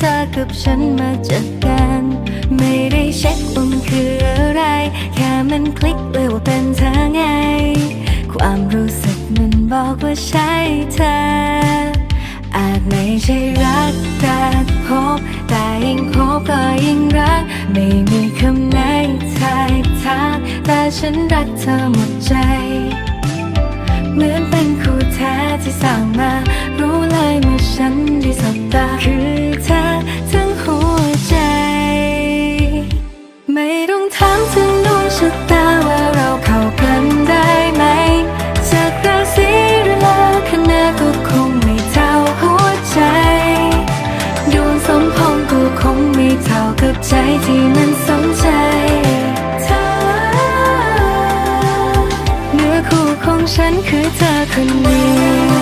เธอกับฉันมาจากกันไม่ได้เช็คว่ามันคืออะไร แค่มันคลิกเลยว่าเป็นเธอไง ความรู้สึกมันบอกว่าใช่เธอ อาจไม่ใช่รักแต่พบแต่ยิ่งพบก็ยิ่งรัก ไม่มีคำไหนทายทักแต่ฉันรักเธอหมดใจามถึงดวงชะตาว่าเราเข้ากันได้ไหม จากราศีหรือลัคนาก็คงไม่เท่าหัวใจ ดวงสมพงษ์ก็คงไม่เท่ากับใจที่มันสมใจเธอเนื้อคู่ของฉันคือเธอคนเดียว